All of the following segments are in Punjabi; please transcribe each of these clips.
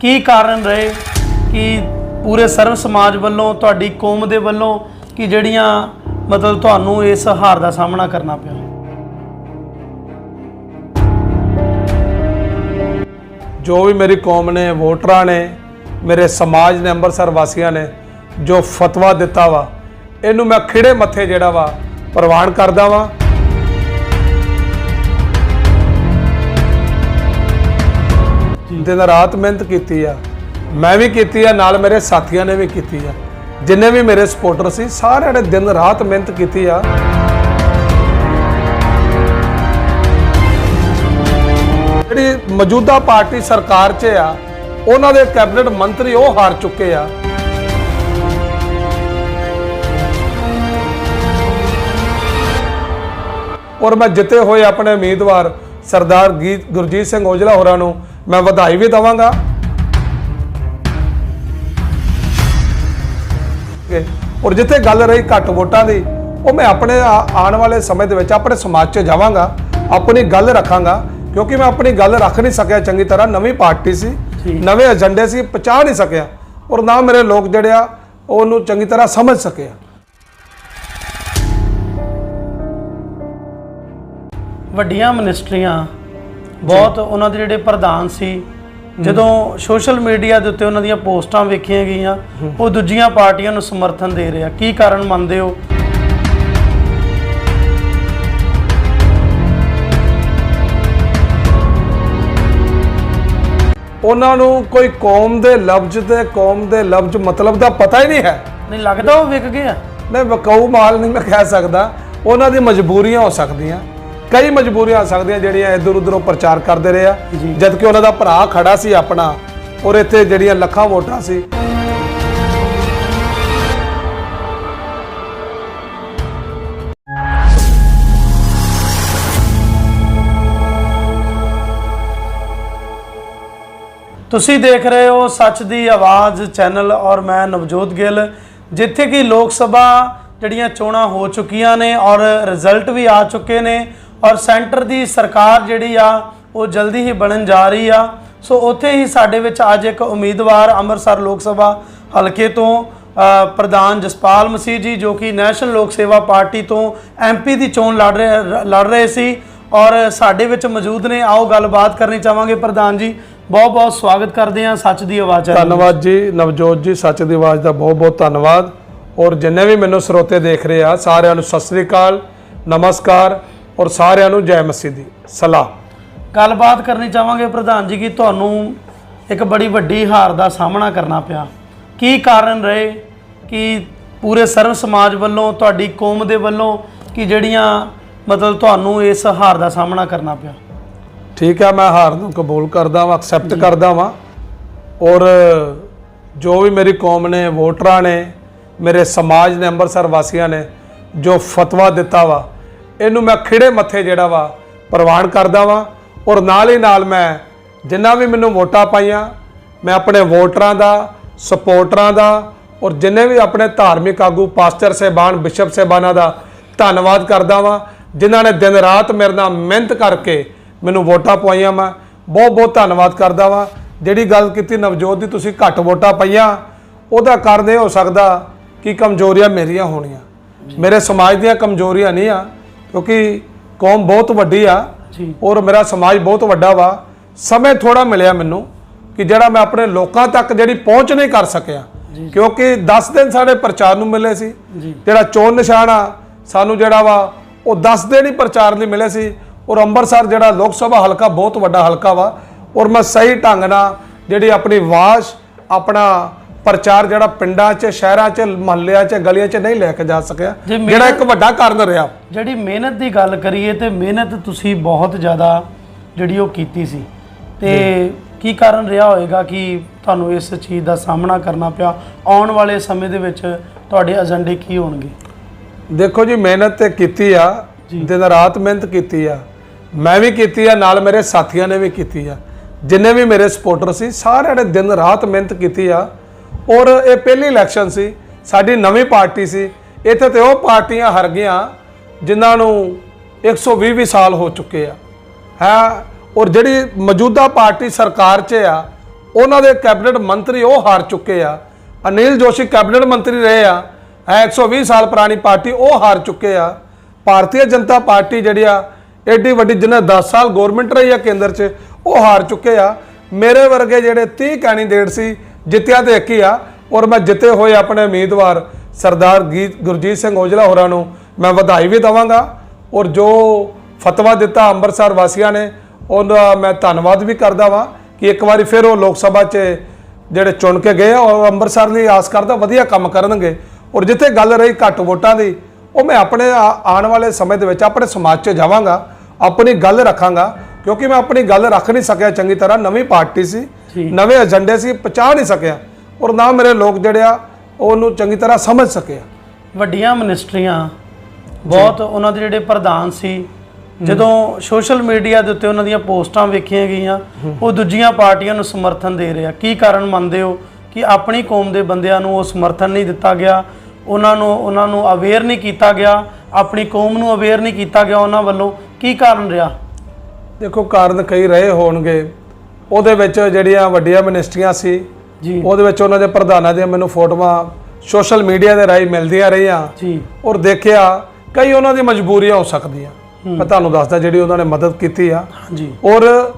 ਕੀ ਕਾਰਨ ਰਹੇ? ਕਿ ਪੂਰੇ ਸਰਵ ਸਮਾਜ ਵੱਲੋਂ, ਤੁਹਾਡੀ ਕੌਮ ਦੇ ਵੱਲੋਂ ਕਿ ਜਿਹੜੀਆਂ ਮਤਲਬ ਤੁਹਾਨੂੰ ਇਸ ਹਾਰ ਦਾ ਸਾਹਮਣਾ ਕਰਨਾ ਪਿਆ? ਜੋ ਵੀ ਮੇਰੀ ਕੌਮ ਨੇ, ਵੋਟਰਾਂ ਨੇ, ਮੇਰੇ ਸਮਾਜ ਨੇ ਅੰਮ੍ਰਿਤਸਰ ਵਾਸੀਆਂ ਨੇ ਜੋ ਫਤਵਾ ਦਿੱਤਾ ਵਾ, ਇਹਨੂੰ ਮੈਂ ਖਿੜੇ ਮੱਥੇ ਜਿਹੜਾ ਵਾ ਪ੍ਰਵਾਨ ਕਰਦਾ ਵਾਂ। ਦਿਨ ਰਾਤ ਮਿਹਨਤ ਕੀਤੀ ਆ, ਮੈਂ ਵੀ ਕੀਤੀ ਆ, ਨਾਲ ਮੇਰੇ ਸਾਥੀਆਂ ਨੇ ਵੀ ਕੀਤੀ ਆ। ਜਿੰਨੇ ਵੀ ਮੇਰੇ ਸਪੋਰਟਰ ਸੀ, ਸਾਰਿਆਂ ਨੇ ਦਿਨ ਰਾਤ ਮਿਹਨਤ ਕੀਤੀ ਆ। ਜਿਹੜੀ ਮੌਜੂਦਾ ਪਾਰਟੀ ਸਰਕਾਰ 'ਚ ਆ, ਉਹਨਾਂ ਦੇ ਕੈਬਨਿਟ ਮੰਤਰੀ ਉਹ ਹਾਰ ਚੁੱਕੇ ਆ। ਔਰ ਮੈਂ ਜਿੱਤੇ ਹੋਏ ਆਪਣੇ ਉਮੀਦਵਾਰ ਸਰਦਾਰ ਗੁਰਜੀਤ ਸਿੰਘ ਔਜਲਾ ਹੋਰਾਂ ਨੂੰ ਮੈਂ ਵਧਾਈ ਵੀ ਦਵਾਂਗਾ। ਕਿ- ਔਰ ਜਿੱਥੇ ਗੱਲ ਰਹੀ ਘੱਟ ਵੋਟਾਂ ਦੀ ਉਹ ਮੈਂ ਆਪਣੇ ਆਉਣ ਵਾਲੇ ਸਮੇਂ ਦੇ ਵਿੱਚ ਆਪਣੇ ਸਮਾਜ 'ਚ ਜਾਵਾਂਗਾ ਆਪਣੀ ਗੱਲ ਰੱਖਾਂਗਾ ਕਿਉਂਕਿ ਮੈਂ ਆਪਣੀ ਗੱਲ ਰੱਖ ਨਹੀਂ ਸਕਿਆ ਚੰਗੀ ਤਰ੍ਹਾਂ। ਨਵੀਂ ਪਾਰਟੀ ਸੀ। ਨਵੇਂ ਏਜੰਡੇ ਸੀ ਪਹੁੰਚਾ ਨਹੀਂ ਸਕਿਆ। ਔਰ ਨਾ ਮੇਰੇ ਲੋਕ ਜਿਹੜੇ ਆ ਉਹਨੂੰ ਚੰਗੀ ਤਰ੍ਹਾਂ ਸਮਝ ਸਕੇ ਵੱਡੀਆਂ ਮਿਨਿਸਟਰੀਆਂ ਬਹੁਤ ਉਹਨਾਂ ਦੇ ਜਿਹੜੇ ਪ੍ਰਧਾਨ ਸੀ ਜਦੋਂ ਸੋਸ਼ਲ ਮੀਡੀਆ ਦੇ ਉੱਤੇ ਉਹਨਾਂ ਦੀਆਂ ਪੋਸਟਾਂ ਵੇਖੀਆਂ ਗਈਆਂ ਉਹ ਦੂਜੀਆਂ ਪਾਰਟੀਆਂ ਨੂੰ ਸਮਰਥਨ ਦੇ ਰਿਹਾ। ਕੀ ਕਾਰਨ ਮੰਨਦੇ ਹੋ? ਉਹਨਾਂ ਨੂੰ ਕੋਈ ਕੌਮ ਦੇ ਲਫ਼ਜ਼ ਤੇ ਕੌਮ ਦੇ ਲਫ਼ਜ਼ ਮਤਲਬ ਦਾ ਪਤਾ ਹੀ ਨਹੀਂ ਹੈ। ਨਹੀਂ ਲੱਗਦਾ ਉਹ ਵਿਕ ਗਏ ਆ ਨਹੀਂ ਵਕਾਊ ਮਾਲ ਨਹੀਂ ਮੈਂ ਕਹਿ ਸਕਦਾ। ਉਹਨਾਂ ਦੀ ਮਜਬੂਰੀਆਂ ਹੋ ਸਕਦੀਆਂ। ਕਈ ਮਜਬੂਰੀਆਂ ਹੋ ਸਕਦੀਆਂ ਜਿਹੜੀਆਂ ਇਧਰ ਉਧਰੋਂ ਪ੍ਰਚਾਰ ਕਰਦੇ ਰਹੇ ਆ। ਜਦ ਕਿ ਉਹਨਾਂ ਦਾ ਭਰਾ ਖੜਾ ਸੀ ਆਪਣਾ ਔਰ ਇੱਥੇ ਜਿਹੜੀਆਂ ਲੱਖਾਂ ਵੋਟਾਂ ਸੀ। ਤੁਸੀਂ ਦੇਖ ਰਹੇ ਹੋ ਸੱਚ ਦੀ ਆਵਾਜ਼ ਚੈਨਲ ਔਰ ਮੈਂ ਨਵਜੋਤ ਗਿੱਲ ਜਿੱਥੇ ਕਿ ਲੋਕ ਸਭਾ ਜਿਹੜੀਆਂ ਚੋਣਾਂ ਹੋ ਚੁੱਕੀਆਂ ਨੇ ਔਰ ਰਿਜ਼ਲਟ ਵੀ ਆ ਚੁੱਕੇ ਨੇ। ਔਰ ਸੈਂਟਰ ਦੀ ਸਰਕਾਰ ਜਿਹੜੀ ਆ, ਉਹ ਜਲਦੀ ਹੀ ਬਣਨ ਜਾ ਰਹੀ ਆ। ਸੋ ਉੱਥੇ ਹੀ ਸਾਡੇ ਵਿੱਚ ਅੱਜ ਇੱਕ ਉਮੀਦਵਾਰ ਅੰਮ੍ਰਿਤਸਰ ਲੋਕ ਸਭਾ ਹਲਕੇ ਤੋਂ ਪ੍ਰਧਾਨ ਜਸਪਾਲ ਮਸੀਹ ਜੀ, ਜੋ ਕਿ ਨੈਸ਼ਨਲ ਲੋਕ ਸੇਵਾ ਪਾਰਟੀ ਤੋਂ ਐਮਪੀ ਦੀ ਚੋਣ ਲੜ ਰਹੇ ਲੜ ਰਹੇ ਸੀ। ਔਰ ਸਾਡੇ ਵਿੱਚ ਮੌਜੂਦ ਨੇ, ਆਓ ਗੱਲਬਾਤ ਕਰਨੀ ਚਾਹਾਂਗੇ ਪ੍ਰਧਾਨ ਜੀ। ਬਹੁਤ ਬਹੁਤ ਸਵਾਗਤ ਕਰਦੇ ਹਾਂ, ਸੱਚ ਦੀ ਆਵਾਜ਼ ਧੰਨਵਾਦ ਜੀ, ਨਵਜੋਤ ਜੀ, ਸੱਚ ਦੀ ਆਵਾਜ਼ ਦਾ ਬਹੁਤ ਬਹੁਤ ਧੰਨਵਾਦ। ਔਰ ਜਿੰਨੇ ਵੀ ਮੈਨੂੰ ਸਰੋਤੇ ਦੇਖ ਰਹੇ ਆ, ਸਾਰਿਆਂ ਨੂੰ ਸਤਿ ਸ੍ਰੀ ਅਕਾਲ, ਨਮਸਕਾਰ। ਔਰ ਸਾਰਿਆਂ ਨੂੰ ਜੈ ਮਸੀਹ ਦੀ ਸਲਾਮ ਗੱਲਬਾਤ ਕਰਨੀ ਚਾਹਾਂਗੇ ਪ੍ਰਧਾਨ ਜੀ ਕਿ ਤੁਹਾਨੂੰ ਇੱਕ ਬੜੀ ਵੱਡੀ ਹਾਰ ਦਾ ਸਾਹਮਣਾ ਕਰਨਾ ਪਿਆ। ਕੀ ਕਾਰਨ ਰਹੇ? ਕਿ ਪੂਰੇ ਸਰਵ ਸਮਾਜ ਵੱਲੋਂ ਤੁਹਾਡੀ ਕੌਮ ਦੇ ਵੱਲੋਂ ਕਿ ਜਿਹੜੀਆਂ ਮਤਲਬ ਤੁਹਾਨੂੰ ਇਸ ਹਾਰ ਦਾ ਸਾਹਮਣਾ ਕਰਨਾ ਪਿਆ? ਠੀਕ ਹੈ ਮੈਂ ਹਾਰ ਨੂੰ ਕਬੂਲ ਕਰਦਾ ਵਾਂ ਐਕਸੈਪਟ ਕਰਦਾ ਵਾਂ। ਔਰ ਜੋ ਵੀ ਮੇਰੀ ਕੌਮ ਨੇ ਵੋਟਰਾਂ ਨੇ ਮੇਰੇ ਸਮਾਜ ਨੇ ਅੰਮ੍ਰਿਤਸਰ ਵਾਸੀਆਂ ਨੇ ਜੋ ਫਤਵਾ ਦਿੱਤਾ ਵਾ ਇਹਨੂੰ ਮੈਂ ਖਿੜੇ ਮੱਥੇ ਜਿਹੜਾ ਵਾ ਪ੍ਰਵਾਨ ਕਰਦਾ ਵਾਂ ਔਰ ਨਾਲ ਹੀ ਨਾਲ ਮੈਂ ਜਿੰਨਾ ਵੀ ਮੈਨੂੰ ਵੋਟਾਂ ਪਾਈਆਂ, ਮੈਂ ਆਪਣੇ ਵੋਟਰਾਂ ਦਾ ਸਪੋਰਟਰਾਂ ਦਾ ਔਰ ਜਿੰਨੇ ਵੀ ਆਪਣੇ ਧਾਰਮਿਕ ਆਗੂ, ਪਾਸਟਰ ਸਹਿਬਾਨ, ਬਿਸ਼ਪ ਸਹਿਬਾਨਾਂ ਦਾ ਧੰਨਵਾਦ ਕਰਦਾ ਵਾਂ, ਜਿਨ੍ਹਾਂ ਨੇ ਦਿਨ ਰਾਤ ਮੇਰੇ ਨਾਲ ਮਿਹਨਤ ਕਰਕੇ ਮੈਨੂੰ ਵੋਟਾਂ ਪਵਾਈਆਂ ਮੈਂ ਬਹੁਤ ਬਹੁਤ ਧੰਨਵਾਦ ਕਰਦਾ ਵਾਂ। ਜਿਹੜੀ ਗੱਲ ਕੀਤੀ ਨਵਜੋਤ ਦੀ, ਤੁਸੀਂ ਘੱਟ ਵੋਟਾਂ ਪਾਈਆਂ, ਉਹਦਾ ਕਾਰਨ ਇਹ ਹੋ ਸਕਦਾ ਕਿ ਕਮਜ਼ੋਰੀਆਂ ਮੇਰੀਆਂ ਹੋਣੀਆਂ। ਮੇਰੇ ਸਮਾਜ ਦੀਆਂ ਕਮਜ਼ੋਰੀਆਂ ਨਹੀਂ ਆ ਕਿਉਂਕਿ ਕੌਮ ਬਹੁਤ ਵੱਡੀ ਆ ਔਰ ਮੇਰਾ ਸਮਾਜ ਬਹੁਤ ਵੱਡਾ ਵਾ। ਸਮੇਂ ਥੋੜਾ ਮਿਲਿਆ ਮੈਨੂੰ ਕਿ ਜਿਹੜਾ ਮੈਂ ਆਪਣੇ ਲੋਕਾਂ ਤੱਕ ਜਿਹੜੀ ਪਹੁੰਚ ਨਹੀਂ ਕਰ ਸਕਿਆ। ਕਿਉਂਕਿ 10 ਦਿਨ ਸਾਡੇ ਪ੍ਰਚਾਰ ਨੂੰ ਮਿਲੇ ਸੀ। ਜਿਹੜਾ ਚੋਣ ਨਿਸ਼ਾਨ ਆ ਸਾਨੂੰ ਜਿਹੜਾ ਵਾ ਉਹ 10 ਦਿਨ ਹੀ ਪ੍ਰਚਾਰ ਲਈ ਮਿਲੇ ਸੀ। ਔਰ ਅੰਮ੍ਰਿਤਸਰ ਜਿਹੜਾ ਲੋਕ ਸਭਾ ਹਲਕਾ ਬਹੁਤ ਵੱਡਾ ਹਲਕਾ ਵਾ। ਔਰ ਮੈਂ ਸਹੀ ਢੰਗ ਨਾਲ ਜਿਹੜੀ ਆਪਣੀ ਆਵਾਜ਼ ਆਪਣਾ ਪ੍ਰਚਾਰ ਜਿਹੜਾ ਪਿੰਡਾਂ 'ਚ ਸ਼ਹਿਰਾਂ 'ਚ ਮਹੱਲਿਆਂ 'ਚ ਗਲੀਆਂ 'ਚ ਨਹੀਂ ਲੈ ਕੇ ਜਾ ਸਕਿਆ। ਜਿਹੜਾ ਇੱਕ ਵੱਡਾ ਕਾਰਨ ਰਿਹਾ। ਜਿਹੜੀ ਮਿਹਨਤ ਦੀ ਗੱਲ ਕਰੀਏ ਤੇ ਮਿਹਨਤ ਤੁਸੀਂ ਬਹੁਤ ਜ਼ਿਆਦਾ ਜਿਹੜੀ ਉਹ ਕੀਤੀ ਸੀ। ਤੇ ਕੀ ਕਾਰਨ ਰਿਹਾ ਹੋਏਗਾ ਕਿ ਤੁਹਾਨੂੰ ਇਸ ਚੀਜ਼ ਦਾ ਸਾਹਮਣਾ ਕਰਨਾ ਪਿਆ? ਆਉਣ ਵਾਲੇ ਸਮੇਂ ਦੇ ਵਿੱਚ ਤੁਹਾਡੇ ਏਜੰਡੇ ਕੀ ਹੋਣਗੇ? ਦੇਖੋ ਜੀ ਮਿਹਨਤ ਤੇ ਕੀਤੀ ਆ। ਦਿਨ ਰਾਤ ਮਿਹਨਤ ਕੀਤੀ ਆ। ਮੈਂ ਵੀ ਕੀਤੀ ਆ ਨਾਲ ਮੇਰੇ ਸਾਥੀਆਂ ਨੇ ਵੀ ਕੀਤੀ ਆ। ਜਿੰਨੇ ਵੀ ਮੇਰੇ ਸਪੋਰਟਰ ਸੀ ਸਾਰਿਆਂ ਨੇ ਦਿਨ ਰਾਤ ਮਿਹਨਤ ਕੀਤੀ ਆ। ਔਰ ਇਹ ਪਹਿਲੀ ਇਲੈਕਸ਼ਨ ਸੀ, ਸਾਡੀ ਨਵੀਂ ਪਾਰਟੀ ਸੀ। ਇੱਥੇ ਤੇ ਉਹ ਪਾਰਟੀਆਂ ਹਾਰ ਗਈਆਂ, ਜਿਨ੍ਹਾਂ ਨੂੰ 120 ਵੀ ਸਾਲ ਹੋ ਚੁੱਕੇ ਆ। ਹੈ, ਔਰ ਜਿਹੜੀ ਮੌਜੂਦਾ ਪਾਰਟੀ ਸਰਕਾਰ 'ਚ ਆ, ਉਹਨਾਂ ਦੇ ਕੈਬਨਿਟ ਮੰਤਰੀ ਉਹ ਹਾਰ ਚੁੱਕੇ ਆ। ਅਨਿਲ ਜੋਸ਼ੀ ਕੈਬਨਿਟ ਮੰਤਰੀ ਰਹੇ ਆ ਇਹ 120 ਸਾਲ ਪੁਰਾਣੀ ਪਾਰਟੀ ਉਹ ਹਾਰ ਚੁੱਕੇ ਆ। ਭਾਰਤੀ ਜਨਤਾ ਪਾਰਟੀ ਜਿਹੜੀ ਆ ਐਡੀ ਵੱਡੀ ਜਿਹਨੇ 10 ਸਾਲ ਗਵਰਨਮੈਂਟ ਰਹੀ ਆ ਕੇਂਦਰ 'ਚ, ਉਹ ਹਾਰ ਚੁੱਕੇ ਆ। ਮੇਰੇ ਵਰਗੇ ਜਿਹੜੇ 30 ਕੈਂਡੀਡੇਟ ਸੀ ਜਿੱਤਿਆ ਤੇ ਇੱਕ ਹੀ ਆ, ਔਰ ਮੈਂ ਜਿੱਤੇ ਹੋਏ ਆਪਣੇ ਉਮੀਦਵਾਰ ਸਰਦਾਰ ਗੀਤ ਗੁਰਜੀਤ ਸਿੰਘ ਔਜਲਾ ਹੋਰਾਂ ਨੂੰ ਮੈਂ ਵਧਾਈ ਵੀ ਦਵਾਂਗਾ, ਔਰ ਜੋ ਫਤਵਾ ਦਿੱਤਾ ਅੰਮ੍ਰਿਤਸਰ ਵਾਸੀਆਂ ਨੇ, ਉਹਦਾ ਮੈਂ ਧੰਨਵਾਦ ਵੀ ਕਰਦਾ ਵਾਂ ਕਿ ਇੱਕ ਵਾਰੀ ਫਿਰ ਉਹ ਲੋਕ ਸਭਾ 'ਚ ਜਿਹੜੇ ਚੁਣ ਕੇ ਗਏ ਔਰ ਅੰਮ੍ਰਿਤਸਰ ਲਈ ਆਸ ਕਰਦਾ ਵਧੀਆ ਕੰਮ ਕਰਨਗੇ, ਔਰ ਜਿੱਥੇ ਗੱਲ ਰਹੀ ਘੱਟ ਵੋਟਾਂ ਦੀ, ਉਹ ਮੈਂ ਆਪਣੇ ਆ- ਆਉਣ ਵਾਲੇ ਸਮੇਂ ਦੇ ਵਿੱਚ ਆਪਣੇ ਸਮਾਜ 'ਚ ਜਾਵਾਂਗਾ, ਆਪਣੀ ਗੱਲ ਰੱਖਾਂਗਾ, ਕਿਉਂਕਿ ਮੈਂ ਆਪਣੀ ਗੱਲ ਰੱਖ ਨਹੀਂ ਸਕਿਆ ਚੰਗੀ ਤਰ੍ਹਾਂ, ਨਵੀਂ ਪਾਰਟੀ ਸੀ ਨਵੇਂ ਏਜੰਡੇ ਸੀ ਪਹੁੰਚਾ ਨਹੀਂ ਸਕਿਆ। ਔਰ ਨਾ ਮੇਰੇ ਲੋਕ ਜਿਹੜੇ ਆ ਉਹਨੂੰ ਚੰਗੀ ਤਰ੍ਹਾਂ ਸਮਝ ਸਕੇ ਵੱਡੀਆਂ ਮਿਨਿਸਟਰੀਆਂ ਬਹੁਤ ਉਹਨਾਂ ਦੇ ਜਿਹੜੇ ਪ੍ਰਧਾਨ ਸੀ ਜਦੋਂ ਸੋਸ਼ਲ ਮੀਡੀਆ ਦੇ ਉੱਤੇ ਉਹਨਾਂ ਦੀਆਂ ਪੋਸਟਾਂ ਵੇਖੀਆਂ ਗਈਆਂ ਉਹ ਦੂਜੀਆਂ ਪਾਰਟੀਆਂ ਨੂੰ ਸਮਰਥਨ ਦੇ ਰਹੇ ਕੀ ਕਾਰਨ ਮੰਨਦੇ ਹੋ ਕਿ ਆਪਣੀ ਕੌਮ ਦੇ ਬੰਦਿਆਂ ਨੂੰ ਉਹ ਸਮਰਥਨ ਨਹੀਂ ਦਿੱਤਾ ਗਿਆ? ਉਹਨਾਂ ਨੂੰ ਉਹਨਾਂ ਨੂੰ ਅਵੇਅਰ ਨਹੀਂ ਕੀਤਾ ਗਿਆ? ਆਪਣੀ ਕੌਮ ਨੂੰ ਅਵੇਅਰ ਨਹੀਂ ਕੀਤਾ ਗਿਆ ਉਹਨਾਂ ਵੱਲੋਂ? ਕੀ ਕਾਰਨ ਰਿਹਾ? ਦੇਖੋ ਕਾਰਨ ਕਈ ਰਹੇ ਹੋਣਗੇ। ਉਹਦੇ ਵਿੱਚ ਜਿਹੜੀਆਂ ਵੱਡੀਆਂ ਮਿਨਿਸਟਰੀਆਂ ਸੀ ਜੀ। ਉਹਦੇ ਵਿੱਚ ਉਹਨਾਂ ਦੇ ਪ੍ਰਧਾਨਾਂ ਦੀਆਂ ਮੈਨੂੰ ਫੋਟੋਆਂ ਸੋਸ਼ਲ ਮੀਡੀਆ ਦੇ ਰਾਹੀਂ ਮਿਲਦੀਆਂ ਰਹੀਆਂ। ਜੀ। ਔਰ ਦੇਖਿਆ ਕਈ ਉਹਨਾਂ ਦੀ ਮਜਬੂਰੀਆਂ ਹੋ ਸਕਦੀਆਂ। ਮੈਂ ਤੁਹਾਨੂੰ ਦੱਸਦਾ ਜਿਹੜੀ ਉਹਨਾਂ ਨੇ ਮਦਦ ਕੀਤੀ ਆ। ਜੀ ਔਰ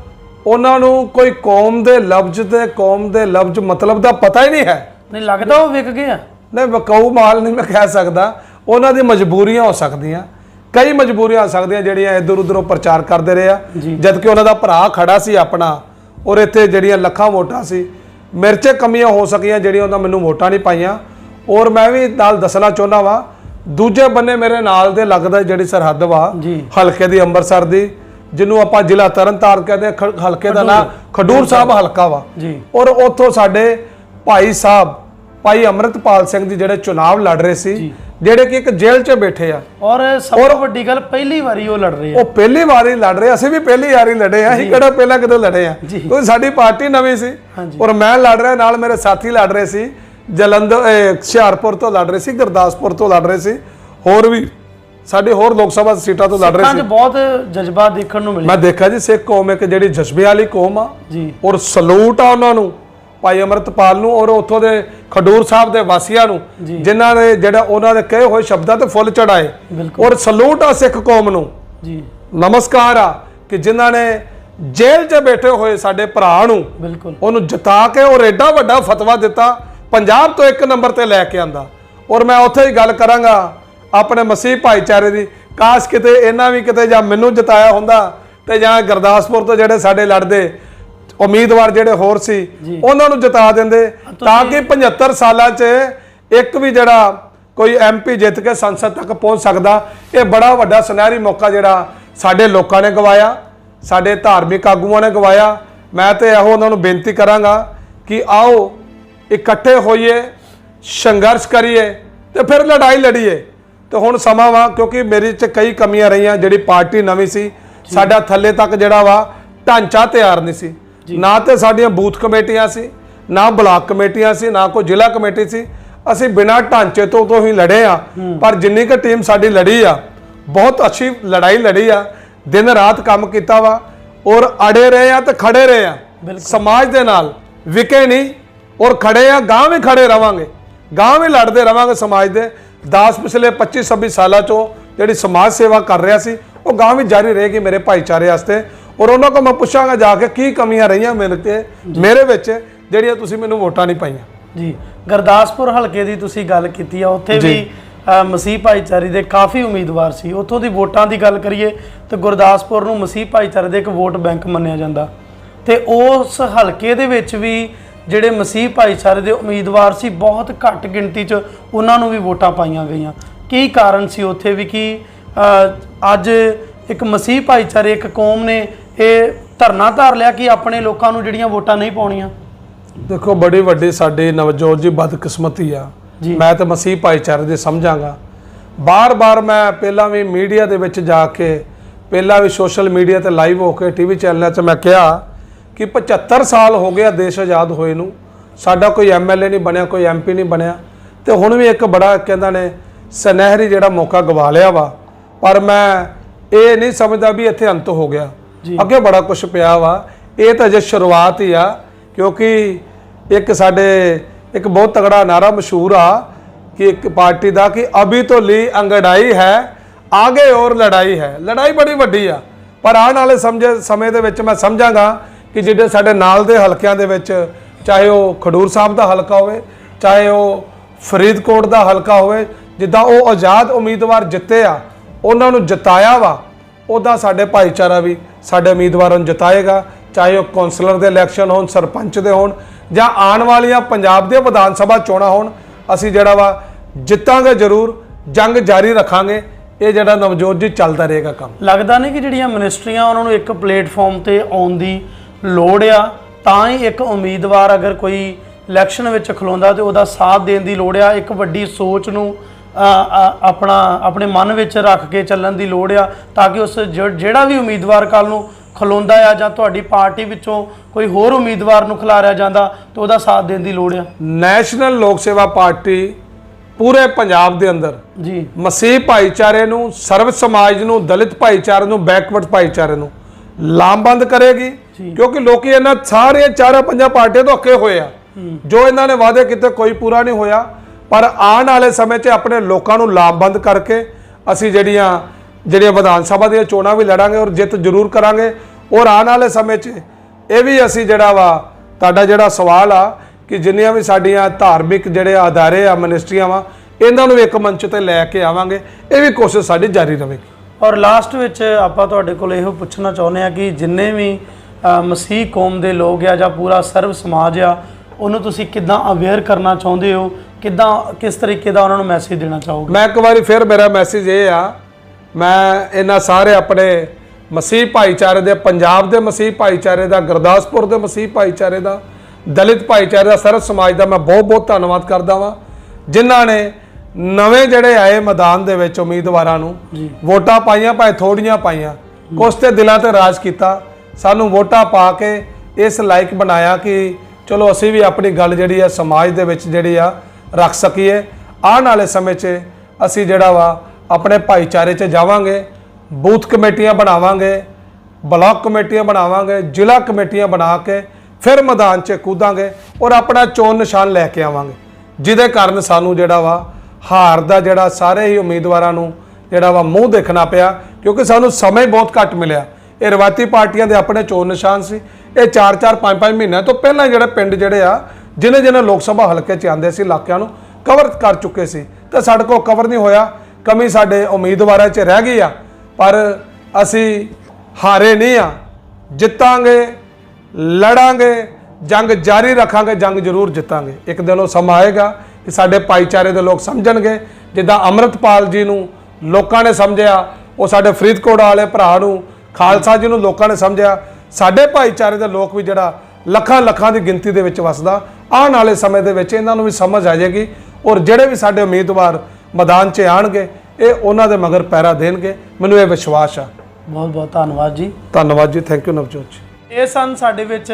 ਉਹਨਾਂ ਨੂੰ ਕੋਈ ਕੌਮ ਦੇ ਲਫ਼ਜ਼ ਤੇ ਕੌਮ ਦੇ ਲਫ਼ਜ਼ ਮਤਲਬ ਦਾ ਪਤਾ ਹੀ ਨਹੀਂ ਹੈ। ਨਹੀਂ ਲੱਗਦਾ ਉਹ ਵਿਕ ਗਏ ਆ ਨਹੀਂ ਵਕਾਊ ਮਾਲ ਨਹੀਂ ਮੈਂ ਕਹਿ ਸਕਦਾ। ਉਹਨਾਂ ਦੀ ਮਜਬੂਰੀਆਂ ਹੋ ਸਕਦੀਆਂ। ਕਈ ਮਜਬੂਰੀਆਂ ਹੋ ਸਕਦੀਆਂ ਜਿਹੜੀਆਂ ਇੱਧਰ ਉੱਧਰੋਂ ਪ੍ਰਚਾਰ ਕਰਦੇ ਰਹੇ ਆ। ਜੀ। ਜਦ ਕਿ ਉਹਨਾਂ ਦਾ ਭਰਾ ਖੜਾ ਸੀ ਆਪਣਾ ਔਰ ਇੱਥੇ ਜਿਹੜੀਆਂ ਲੱਖਾਂ ਵੋਟਾਂ ਸੀ ਮੇਰੇ 'ਚ ਕਮੀਆਂ ਹੋ ਸਕੀਆਂ ਜਿਹੜੀਆਂ ਉਹਨਾਂ ਮੈਨੂੰ ਵੋਟਾਂ ਨਹੀਂ ਪਾਈਆਂ। ਔਰ ਮੈਂ ਵੀ ਨਾਲ ਦੱਸਣਾ ਚਾਹੁੰਦਾ ਵਾਂ ਦੂਜੇ ਬੰਨੇ ਮੇਰੇ ਨਾਲ ਦੇ ਲੱਗਦਾ ਜਿਹੜੀ ਸਰਹੱਦ ਵਾ। ਹਲਕੇ ਦੀ ਅੰਮ੍ਰਿਤਸਰ ਦੀ ਜਿਹਨੂੰ ਆਪਾਂ ਜ਼ਿਲ੍ਹਾ ਤਰਨਤਾਰਨ ਕਹਿੰਦੇ ਹਲਕੇ ਦਾ ਨਾਂ ਖਡੂਰ। ਸਾਹਿਬ ਹਲਕਾ ਵਾ। ਔਰ ਉੱਥੋਂ ਸਾਡੇ ਭਾਈ ਸਾਹਿਬ ਭਾਈ ਅਮਰਤਪਾਲ ਸਿੰਘ ਜੀ ਜਿਹੜੇ ਚੁਣਾਵ ਲੜ ਰਹੇ ਸੀ ਜਿਹੜੇ ਕਿ ਇੱਕ ਜੇਲ੍ਹ 'ਚ ਬੈਠੇ ਆ। ਔਰ ਸਭ ਤੋਂ ਵੱਡੀ ਗੱਲ ਪਹਿਲੀ ਵਾਰੀ ਉਹ ਲੜ ਰਹੇ ਆ। ਉਹ ਪਹਿਲੀ ਵਾਰੀ ਲੜ ਰਹੇ ਅਸੀਂ ਵੀ ਪਹਿਲੀ ਵਾਰੀ ਲੜੇ ਆ। ਅਸੀਂ ਕਿਹੜਾ ਪਹਿਲਾਂ ਕਿਤੇ ਲੜੇ ਆ। ਕਿਉਂਕਿ ਸਾਡੀ ਪਾਰਟੀ ਨਵੀਂ ਸੀ। ਔਰ ਮੈਂ ਲੜ ਰਿਹਾ ਨਾਲ ਮੇਰੇ ਸਾਥੀ ਲੜ ਰਹੇ ਸੀ। ਜਲੰਧਰ ਹੁਸ਼ਿਆਰਪੁਰ ਤੋਂ ਲੜ ਰਹੇ ਸੀ ਗੁਰਦਾਸਪੁਰ ਤੋਂ ਲੜ ਰਹੇ ਸੀ। ਹੋਰ ਵੀ ਸਾਡੇ ਹੋਰ ਲੋਕ ਸਭਾ ਸੀਟਾਂ ਤੋਂ ਲੜ ਰਹੇ ਸੀ। 'ਚ ਬਹੁਤ ਜਜ਼ਬਾ ਦੇਖਣ ਨੂੰ ਮਿਲਿਆ। ਮੈਂ ਦੇਖਿਆ ਜੀ ਸਿੱਖ ਕੌਮ ਇੱਕ ਜਿਹੜੀ ਜਜ਼ਬੇ ਵਾਲੀ ਕੌਮ ਆ। ਜੀ। ਔਰ ਸਲੂਟ ਆ ਉਹਨਾਂ ਨੂੰ। ਭਾਈ ਅਮਰਤਪਾਲ ਨੂੰ ਔਰ ਉੱਥੋਂ ਦੇ ਖਡੂਰ ਸਾਹਿਬ ਦੇ ਵਾਸੀਆਂ ਨੂੰ ਜਿਨ੍ਹਾਂ ਨੇ ਜਿਹੜਾ ਉਹਨਾਂ ਦੇ ਕਹੇ ਹੋਏ ਸ਼ਬਦਾਂ ਤੇ ਫੁੱਲ ਚੜਾਏ ਔਰ ਸਲੂਟ ਆ ਸਿੱਖ ਕੌਮ ਨੂੰ। ਜੀ। ਨਮਸਕਾਰ ਆ ਕਿ ਜਿਨ੍ਹਾਂ ਨੇ ਜੇਲ੍ਹ 'ਚ ਬੈਠੇ ਹੋਏ ਸਾਡੇ ਭਰਾ ਨੂੰ ਬਿਲਕੁਲ। ਉਹਨੂੰ ਜਿਤਾ ਕੇ ਔਰ ਐਡਾ ਵੱਡਾ ਫਤਵਾ ਦਿੱਤਾ ਪੰਜਾਬ ਤੋਂ ਇੱਕ ਨੰਬਰ ਤੇ ਲੈ ਕੇ ਆਂਦਾ। ਔਰ ਮੈਂ ਉੱਥੇ ਹੀ ਗੱਲ ਕਰਾਂਗਾ ਆਪਣੇ ਮਸੀਹ ਭਾਈਚਾਰੇ ਦੀ ਕਾਸ਼ ਕਿਤੇ ਇਹਨਾਂ ਵੀ ਕਿਤੇ ਜਾਂ ਮੈਨੂੰ ਜਿਤਾਇਆ ਹੁੰਦਾ ਤੇ ਜਾਂ ਗੁਰਦਾਸਪੁਰ ਤੋਂ ਜਿਹੜੇ ਸਾਡੇ ਲੜਦੇ ਉਮੀਦਵਾਰ ਜਿਹੜੇ ਹੋਰ ਸੀ ਉਹਨਾਂ ਨੂੰ ਜਿਤਾ ਦਿੰਦੇ। ਤਾਂ ਕਿ 75 ਸਾਲਾਂ 'ਚ ਇੱਕ ਵੀ ਜਿਹੜਾ ਕੋਈ ਐਮਪੀ ਜਿੱਤ ਕੇ ਸੰਸਦ ਤੱਕ ਪਹੁੰਚ ਸਕਦਾ ਇਹ ਬੜਾ ਵੱਡਾ ਸੁਨਹਿਰੀ ਮੌਕਾ ਜਿਹੜਾ ਸਾਡੇ ਲੋਕਾਂ ਨੇ ਗਵਾਇਆ ਸਾਡੇ ਧਾਰਮਿਕ ਆਗੂਆਂ ਨੇ ਗਵਾਇਆ। ਮੈਂ ਤੇ ਇਹੋ ਉਹਨਾਂ ਨੂੰ ਬੇਨਤੀ ਕਰਾਂਗਾ ਕਿ ਆਓ ਇਕੱਠੇ ਹੋਈਏ ਸੰਘਰਸ਼ ਕਰੀਏ ਤੇ ਫਿਰ ਲੜਾਈ ਲੜੀਏ। ਤੇ ਹੁਣ ਸਮਾਂ ਵਾ ਕਿਉਂਕਿ ਮੇਰੀ ਚ ਕਈ ਕਮੀਆਂ ਰਹੀਆਂ ਜਿਹੜੀ ਪਾਰਟੀ ਨਵੀਂ ਸੀ ਸਾਡਾ ਥੱਲੇ ਤੱਕ ਜਿਹੜਾ ਵਾ ਢਾਂਚਾ ਤਿਆਰ ਨਹੀਂ ਸੀ। ਨਾ ਤੇ ਸਾਡੀਆਂ ਬੂਥ ਕਮੇਟੀਆਂ ਸੀ ਨਾ ਬਲਾਕ ਕਮੇਟੀਆਂ ਸੀ ਨਾ ਕੋਈ ਜ਼ਿਲ੍ਹਾ ਕਮੇਟੀ ਸੀ। ਅਸੀਂ ਬਿਨਾਂ ਢਾਂਚੇ ਤੋਂ ਤੋਂ ਹੀ ਲੜੇ ਆ ਪਰ ਜਿੰਨੀ ਕੁ ਟੀਮ ਸਾਡੀ ਲੜੀ ਆ ਬਹੁਤ ਅੱਛੀ ਲੜਾਈ ਲੜੀ ਆ ਦਿਨ ਰਾਤ ਕੰਮ ਕੀਤਾ ਵਾ ਔਰ ਅੜੇ ਰਹੇ ਆ ਤੇ ਖੜੇ ਰਹੇ ਆ। ਸਮਾਜ ਦੇ ਨਾਲ ਵਿਕੇ ਨਹੀਂ ਔਰ ਖੜੇ ਆ ਗਾਂ ਵੀ ਖੜੇ ਰਵਾਂਗੇ। ਗਾਂ ਵੀ ਲੜਦੇ ਰਵਾਂਗੇ ਸਮਾਜ ਦੇ। 10 ਪਿਛਲੇ 25 26 ਸਾਲਾਂ ਚੋਂ ਜਿਹੜੀ ਸਮਾਜ ਸੇਵਾ ਕਰ ਰਿਹਾ ਸੀ ਉਹ ਗਾਂ ਵੀ ਜਾਰੀ ਰਹੇਗੀ ਮੇਰੇ ਭਾਈਚਾਰੇ ਵਾਸਤੇ। ਔਰ ਉਹਨਾਂ ਕੋਲ ਮੈਂ ਪੁੱਛਾਂਗਾ ਜਾ ਕੇ ਕੀ ਕਮੀਆਂ ਰਹੀਆਂ ਮੇਰੇ ਤੇ ਮੇਰੇ ਵਿੱਚ ਜਿਹੜੀਆਂ ਤੁਸੀਂ ਮੈਨੂੰ ਵੋਟਾਂ ਨਹੀਂ ਪਾਈਆਂ। ਜੀ ਗੁਰਦਾਸਪੁਰ ਹਲਕੇ ਦੀ ਤੁਸੀਂ ਗੱਲ ਕੀਤੀ ਆ ਉੱਥੇ ਵੀ ਮਸੀਹ ਭਾਈਚਾਰੇ ਦੇ ਕਾਫੀ ਉਮੀਦਵਾਰ ਸੀ। ਉੱਥੋਂ ਦੀ ਵੋਟਾਂ ਦੀ ਗੱਲ ਕਰੀਏ ਤੇ ਗੁਰਦਾਸਪੁਰ ਨੂੰ ਮਸੀਹ ਭਾਈਚਾਰੇ ਦੇ ਇੱਕ ਵੋਟ ਬੈਂਕ ਮੰਨਿਆ ਜਾਂਦਾ। ਤੇ ਉਸ ਹਲਕੇ ਦੇ ਵਿੱਚ ਵੀ ਜਿਹੜੇ ਮਸੀਹ ਭਾਈਚਾਰੇ ਦੇ ਉਮੀਦਵਾਰ ਸੀ ਬਹੁਤ ਘੱਟ ਗਿਣਤੀ 'ਚ ਉਹਨਾਂ ਨੂੰ ਵੀ ਵੋਟਾਂ ਪਾਈਆਂ ਗਈਆਂ। ਕੀ ਕਾਰਨ ਸੀ ਉੱਥੇ ਵੀ? ਕਿ ਅੱਜ ਇੱਕ ਮਸੀਹ ਭਾਈਚਾਰੇ ਇੱਕ ਕੌਮ ਨੇ ਇਹ ਧਰਨਾ ਧਾਰ ਲਿਆ ਕਿ ਆਪਣੇ ਲੋਕਾਂ ਨੂੰ ਜਿਹੜੀਆਂ ਵੋਟਾਂ ਨਹੀਂ ਪਾਉਣੀਆਂ। ਦੇਖੋ ਬੜੀ ਵੱਡੀ ਸਾਡੀ ਨਵਜੋਤ ਜੀ ਬਦਕਿਸਮਤੀ ਆ। ਮੈਂ ਤਾਂ ਮਸੀਹ ਭਾਈਚਾਰੇ ਦੇ ਸਮਝਾਂਗਾ। ਬਾਰ-ਬਾਰ ਮੈਂ ਪਹਿਲਾਂ ਵੀ ਮੀਡੀਆ ਦੇ ਵਿੱਚ ਜਾ ਕੇ ਪਹਿਲਾਂ ਵੀ ਸੋਸ਼ਲ ਮੀਡੀਆ ਤੇ ਲਾਈਵ ਹੋ ਕੇ ਟੀਵੀ ਚੈਨਲਾਂ 'ਚ ਮੈਂ ਕਿਹਾ ਕਿ 75 ਸਾਲ ਹੋ ਗਿਆ ਦੇਸ਼ ਆਜ਼ਾਦ ਹੋਏ ਨੂੰ। ਸਾਡਾ ਕੋਈ ਐਮਐਲਏ ਨਹੀਂ ਬਣਿਆ ਕੋਈ ਐਮਪੀ ਨਹੀਂ ਬਣਿਆ। ਤੇ ਹੁਣ ਵੀ ਇੱਕ ਬੜਾ ਕਹਿੰਦਾ ਨੇ ਸੁਨਹਿਰੀ ਜਿਹੜਾ ਮੌਕਾ ਗਵਾ ਲਿਆ ਵਾ। ਪਰ ਮੈਂ ਇਹ ਨਹੀਂ ਸਮਝਦਾ ਵੀ ਇੱਥੇ ਅੰਤ ਹੋ ਗਿਆ। ਅੱਗੇ ਬੜਾ ਕੁਝ ਪਿਆ ਵਾ। ਇਹ ਤਾਂ ਜੇ ਸ਼ੁਰੂਆਤ ਹੀ ਆ, ਕਿਉਂਕਿ ਇੱਕ ਸਾਡੇ, ਇੱਕ ਬਹੁਤ ਤਗੜਾ ਨਾਰਾ ਮਸ਼ਹੂਰ ਆ ਕਿ ਇੱਕ ਪਾਰਟੀ ਦਾ ਕਿ ਅਭੀ ਤੋਂ ਲੀ ਅੰਗੜਾਈ ਹੈ, ਆਗੇ ਔਰ ਲੜਾਈ ਹੈ। ਲੜਾਈ ਬੜੀ ਵੱਡੀ ਆ। ਪਰ ਆਉਣ ਵਾਲੇ ਸਮਝੇ, ਸਮੇਂ ਦੇ ਵਿੱਚ ਮੈਂ ਸਮਝਾਂਗਾ ਕਿ ਜਿਹੜੇ ਸਾਡੇ ਨਾਲ ਦੇ ਹਲਕਿਆਂ ਦੇ ਵਿੱਚ, ਚਾਹੇ ਉਹ ਖਡੂਰ ਸਾਹਿਬ ਦਾ ਹਲਕਾ ਹੋਵੇ, ਚਾਹੇ ਉਹ ਫਰੀਦਕੋਟ ਦਾ ਹਲਕਾ ਹੋਵੇ, ਜਿੱਦਾਂ ਉਹ ਆਜ਼ਾਦ ਉਮੀਦਵਾਰ ਜਿੱਤੇ ਆ, ਉਹਨਾਂ ਨੂੰ ਜਿਤਾਇਆ ਵਾ। ਉਹਦਾ ਸਾਡੇ ਭਾਈਚਾਰਾ ਵੀ ਸਾਡੇ ਉਮੀਦਵਾਰਾਂ ਨੂੰ ਜਿਤਾਏਗਾ, ਚਾਹੇ ਉਹ ਕੌਂਸਲਰ ਦੇ ਇਲੈਕਸ਼ਨ ਹੋਣ, ਸਰਪੰਚ ਦੇ ਹੋਣ, ਜਾਂ ਆਉਣ ਵਾਲੀਆਂ ਪੰਜਾਬ ਦੇ ਵਿਧਾਨ ਸਭਾ ਚੋਣਾਂ ਹੋਣ, ਅਸੀਂ ਜਿਹੜਾ ਵਾ ਜਿੱਤਾਂਗੇ ਜ਼ਰੂਰ, ਜੰਗ ਜਾਰੀ ਰੱਖਾਂਗੇ, ਇਹ ਜਿਹੜਾ ਨਵਜੋਤ ਜੀ ਚੱਲਦਾ ਰਹੇਗਾ ਕੰਮ। ਲੱਗਦਾ ਨਹੀਂ ਕਿ ਜਿਹੜੀਆਂ ਮਿਨਿਸਟਰੀਆਂ ਉਹਨਾਂ ਨੂੰ ਇੱਕ ਪਲੇਟਫਾਰਮ ਤੇ ਆਉਣ ਦੀ ਲੋੜ ਆ, ਤਾਂ ਹੀ ਇੱਕ ਉਮੀਦਵਾਰ ਅਗਰ ਕੋਈ ਇਲੈਕਸ਼ਨ ਵਿੱਚ ਖਲੋਂਦਾ ਤੇ ਉਹਦਾ ਸਾਥ ਦੇਣ ਦੀ ਲੋੜ ਆ, ਇੱਕ ਵੱਡੀ ਸੋਚ ਨੂੰ ਆਪਣਾ ਆਪਣੇ ਮਨ ਵਿੱਚ ਰੱਖ ਕੇ ਚੱਲਣ ਦੀ ਲੋੜ ਆ ਤਾਂ ਕਿ ਉਸ ਜਿਹੜਾ ਵੀ ਉਮੀਦਵਾਰ ਕੱਲ ਨੂੰ ਖਲੋਂਦਾ ਆ ਜਾਂ ਤੁਹਾਡੀ ਪਾਰਟੀ ਵਿੱਚੋਂ ਕੋਈ ਹੋਰ ਉਮੀਦਵਾਰ ਨੂੰ ਖਿਲਾਰਿਆ ਜਾਂਦਾ ਤੇ ਉਹਦਾ ਸਾਥ ਦੇਣ ਦੀ ਲੋੜ ਆ। ਨੈਸ਼ਨਲ ਲੋਕ ਸੇਵਾ ਪਾਰਟੀ ਪੂਰੇ ਪੰਜਾਬ ਦੇ ਅੰਦਰ ਜੀ। ਮਸੀਹ ਭਾਈਚਾਰੇ ਨੂੰ ਸਰਵ ਸਮਾਜ ਨੂੰ ਦਲਿਤ ਭਾਈਚਾਰੇ ਨੂੰ ਬੈਕਵਰਡ ਭਾਈਚਾਰੇ ਨੂੰ ਲਾਮਬੰਦ ਕਰੇਗੀ ਕਿਉਂਕਿ ਲੋਕੀ ਇਹਨਾਂ ਸਾਰੇ ਚਾਰਾਂ ਪੰਜਾਂ ਪਾਰਟੀਆਂ ਤੋਂ ਅੱਕੇ ਹੋਏ ਆ। ਜੋ ਇਹਨਾਂ ਨੇ ਵਾਅਦੇ ਕੀਤੇ ਕੋਈ ਪੂਰਾ ਨਹੀਂ ਹੋਇਆ। ਪਰ ਆਉਣ ਵਾਲੇ ਸਮੇਂ 'ਚ ਆਪਣੇ ਲੋਕਾਂ ਨੂੰ ਲਾਮਬੰਦ ਕਰਕੇ ਅਸੀਂ ਜਿਹੜੀਆਂ ਜਿਹੜੀਆਂ ਵਿਧਾਨ ਸਭਾ ਦੀਆਂ ਚੋਣਾਂ ਵੀ ਲੜਾਂਗੇ ਔਰ ਜਿੱਤ ਜ਼ਰੂਰ ਕਰਾਂਗੇ। ਔਰ ਆਉਣ ਵਾਲੇ ਸਮੇਂ 'ਚ ਇਹ ਵੀ ਅਸੀਂ ਜਿਹੜਾ ਵਾ, ਤੁਹਾਡਾ ਜਿਹੜਾ ਸਵਾਲ ਆ ਕਿ ਜਿੰਨੀਆਂ ਵੀ ਸਾਡੀਆਂ ਧਾਰਮਿਕ ਜਿਹੜੇ ਅਦਾਰੇ ਆ, ਮਿਨਿਸਟਰੀਆਂ ਵਾ, ਇਹਨਾਂ ਨੂੰ ਇੱਕ ਮੰਚ ਤੇ ਲੈ ਕੇ ਆਵਾਂਗੇ। ਇਹ ਵੀ ਕੋਸ਼ਿਸ਼ ਸਾਡੀ ਜਾਰੀ ਰਹੇਗੀ ਔਰ ਲਾਸਟ ਵਿੱਚ ਆਪਾਂ ਤੁਹਾਡੇ ਕੋਲ ਇਹੋ ਪੁੱਛਣਾ ਚਾਹੁੰਦੇ ਆ ਕਿ ਜਿੰਨੇ ਵੀ ਮਸੀਹ ਕੌਮ ਦੇ ਲੋਕ ਆ ਜਾਂ ਪੂਰਾ ਸਰਵ ਸਮਾਜ ਆ, ਉਹਨੂੰ ਤੁਸੀਂ ਕਿੱਦਾਂ ਅਵੇਅਰ ਕਰਨਾ ਚਾਹੁੰਦੇ ਹੋ? ਕਿੱਦਾਂ ਕਿਸ ਤਰੀਕੇ ਦਾ ਉਹਨਾਂ ਨੂੰ ਮੈਸੇਜ ਦੇਣਾ ਚਾਹੋਗੇ? ਮੈਂ ਇੱਕ ਵਾਰੀ ਫਿਰ ਮੇਰਾ ਮੈਸੇਜ ਇਹ ਆ ਮੈਂ ਇਹਨਾਂ ਸਾਰੇ ਆਪਣੇ ਮਸੀਹ ਭਾਈਚਾਰੇ ਦੇ ਪੰਜਾਬ ਦੇ ਮਸੀਹ ਭਾਈਚਾਰੇ ਦਾ ਗੁਰਦਾਸਪੁਰ ਦੇ ਮਸੀਹ ਭਾਈਚਾਰੇ ਦਾ ਦਲਿਤ ਭਾਈਚਾਰੇ ਦਾ ਸਰਵ ਸਮਾਜ ਦਾ ਮੈਂ ਬਹੁਤ ਬਹੁਤ ਧੰਨਵਾਦ ਕਰਦਾ ਵਾਂ। ਜਿਨ੍ਹਾਂ ਨੇ ਨਵੇਂ ਜਿਹੜੇ ਆਏ ਮੈਦਾਨ ਦੇ ਵਿੱਚ ਉਮੀਦਵਾਰਾਂ ਨੂੰ ਵੋਟਾਂ ਪਾਈਆਂ ਭਾਵੇਂ ਥੋੜੀਆਂ ਪਾਈਆਂ ਕੁਛ ਤੇ ਦਿਲਾਂ ਤੇ ਰਾਜ ਕੀਤਾ। ਸਾਨੂੰ ਵੋਟਾਂ ਪਾ ਕੇ ਇਸ ਲਾਇਕ ਬਣਾਇਆ ਕਿ ਚਲੋ ਅਸੀਂ ਵੀ ਆਪਣੀ ਗੱਲ ਜਿਹੜੀ ਆ ਸਮਾਜ ਦੇ ਵਿੱਚ ਜਿਹੜੀ ਆ ਰੱਖ ਸਕੀਏ। ਆਉਣ ਵਾਲੇ ਸਮੇਂ 'ਚ ਅਸੀਂ ਜਿਹੜਾ ਵਾ ਆਪਣੇ ਭਾਈਚਾਰੇ 'ਚ ਜਾਵਾਂਗੇ, ਬੂਥ ਕਮੇਟੀਆਂ ਬਣਾਵਾਂਗੇ, ਬਲਾਕ ਕਮੇਟੀਆਂ ਬਣਾਵਾਂਗੇ, ਜ਼ਿਲ੍ਹਾ ਕਮੇਟੀਆਂ ਬਣਾ ਕੇ ਫਿਰ ਮੈਦਾਨ 'ਚ ਕੂਦਾਂਗੇ ਔਰ ਆਪਣਾ ਚੋਣ ਨਿਸ਼ਾਨ ਲੈ ਕੇ ਆਵਾਂਗੇ। ਜਿਹਦੇ ਕਾਰਨ ਸਾਨੂੰ ਜਿਹੜਾ ਵਾ ਹਾਰ ਦਾ ਜਿਹੜਾ ਸਾਰੇ ਹੀ ਉਮੀਦਵਾਰਾਂ ਨੂੰ ਜਿਹੜਾ ਵਾ ਮੂੰਹ ਦੇਖਣਾ ਪਿਆ, ਕਿਉਂਕਿ ਸਾਨੂੰ ਸਮਾਂ ਹੀ ਬਹੁਤ ਘੱਟ ਮਿਲਿਆ। ਇਹ ਰਵਾਇਤੀ ਪਾਰਟੀਆਂ ਦੇ ਆਪਣੇ ਚੋਣ ਨਿਸ਼ਾਨ ਸੀ। ਇਹ 4-4 5-5 ਮਹੀਨਿਆਂ ਤੋਂ ਪਹਿਲਾਂ ਹੀ ਜਿਹੜੇ ਪਿੰਡ ਜਿਹੜੇ ਆ ਜਿਨੇ ਜਿਨੇ ਲੋਕ ਸਭਾ ਹਲਕੇ 'ਚ ਆਉਂਦੇ ਸੀ, ਇਲਾਕਿਆਂ ਨੂੰ ਕਵਰ ਕਰ ਚੁੱਕੇ ਸੀ। ਤਾਂ ਸਾਡੇ ਕੋਲ ਕਵਰ ਨਹੀਂ ਹੋਇਆ। ਕਮੀ ਸਾਡੇ ਉਮੀਦਵਾਰਾਂ 'ਚ ਰਹਿ ਗਈ ਆ। ਪਰ ਅਸੀਂ ਹਾਰੇ ਨਹੀਂ ਆ। ਜਿੱਤਾਂਗੇ, ਲੜਾਂਗੇ, ਜੰਗ ਜਾਰੀ ਰੱਖਾਂਗੇ, ਜੰਗ ਜ਼ਰੂਰ ਜਿੱਤਾਂਗੇ। ਇੱਕ ਦਿਨ ਉਹ ਸਮਾਂ ਆਏਗਾ ਕਿ ਸਾਡੇ ਭਾਈਚਾਰੇ ਦੇ ਲੋਕ ਸਮਝਣਗੇ। ਜਿੱਦਾਂ ਅੰਮ੍ਰਿਤਪਾਲ ਜੀ ਨੂੰ ਲੋਕਾਂ ਨੇ ਸਮਝਿਆ, ਉਹ ਸਾਡੇ ਫਰੀਦਕੋਟ ਵਾਲੇ ਭਰਾ ਨੂੰ, ਖਾਲਸਾ ਜੀ ਨੂੰ ਲੋਕਾਂ ਨੇ ਸਮਝਿਆ। ਸਾਡੇ ਭਾਈਚਾਰੇ ਦੇ ਲੋਕ ਵੀ ਜਿਹੜਾ ਲੱਖਾਂ ਲੱਖਾਂ ਦੀ ਗਿਣਤੀ ਦੇ ਵਿੱਚ ਵਸਦਾ। ਆਉਣ ਵਾਲੇ ਸਮੇਂ ਦੇ ਵਿੱਚ ਇਹਨਾਂ ਨੂੰ ਵੀ ਸਮਝ ਆ ਜਾਏਗੀ ਔਰ ਜਿਹੜੇ ਵੀ ਸਾਡੇ ਉਮੀਦਵਾਰ ਮੈਦਾਨ 'ਚ ਆਣਗੇ ਇਹ ਉਹਨਾਂ ਦੇ ਮਗਰ ਪੈਰਾ ਦੇਣਗੇ। ਮੈਨੂੰ ਇਹ ਵਿਸ਼ਵਾਸ ਆ। ਬਹੁਤ ਬਹੁਤ ਧੰਨਵਾਦ ਜੀ। ਧੰਨਵਾਦ ਜੀ। ਥੈਂਕ ਯੂ ਨਵਜੋਤ ਜੀ। ਇਹ ਸਨ ਸਾਡੇ ਵਿੱਚ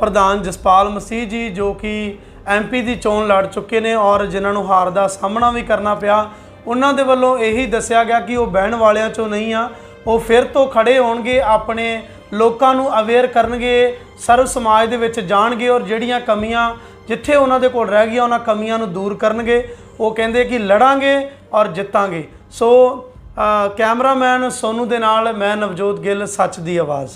ਪ੍ਰਧਾਨ ਜਸਪਾਲ ਮਸੀਹ ਜੀ ਜੋ ਕਿ ਐਮਪੀ ਦੀ ਚੋਣ ਲੜ ਚੁੱਕੇ ਨੇ ਔਰ ਜਿਨ੍ਹਾਂ ਨੂੰ ਹਾਰ ਦਾ ਸਾਹਮਣਾ ਵੀ ਕਰਨਾ ਪਿਆ। ਉਹਨਾਂ ਦੇ ਵੱਲੋਂ ਇਹੀ ਦੱਸਿਆ ਗਿਆ ਕਿ ਉਹ ਬਹਿਣ ਵਾਲਿਆਂ ਚੋਂ ਨਹੀਂ ਆ ਉਹ ਫਿਰ ਤੋਂ ਖੜੇ ਹੋਣਗੇ ਆਪਣੇ ਲੋਕਾਂ ਨੂੰ ਅਵੇਅਰ ਕਰਨਗੇ, ਸਰਵ ਸਮਾਜ ਦੇ ਵਿੱਚ ਜਾਣਗੇ ਔਰ ਜਿਹੜੀਆਂ ਕਮੀਆਂ ਜਿੱਥੇ ਉਹਨਾਂ ਦੇ ਕੋਲ ਰਹਿ ਗਈਆਂ, ਉਹਨਾਂ ਕਮੀਆਂ ਨੂੰ ਦੂਰ ਕਰਨਗੇ। ਉਹ ਕਹਿੰਦੇ ਕਿ ਲੜਾਂਗੇ ਔਰ ਜਿੱਤਾਂਗੇ। ਸੋ ਕੈਮਰਾਮੈਨ ਸੋਨੂ ਦੇ ਨਾਲ ਮੈਂ ਨਵਜੋਤ ਗਿੱਲ, ਸੱਚ ਦੀ ਆਵਾਜ਼।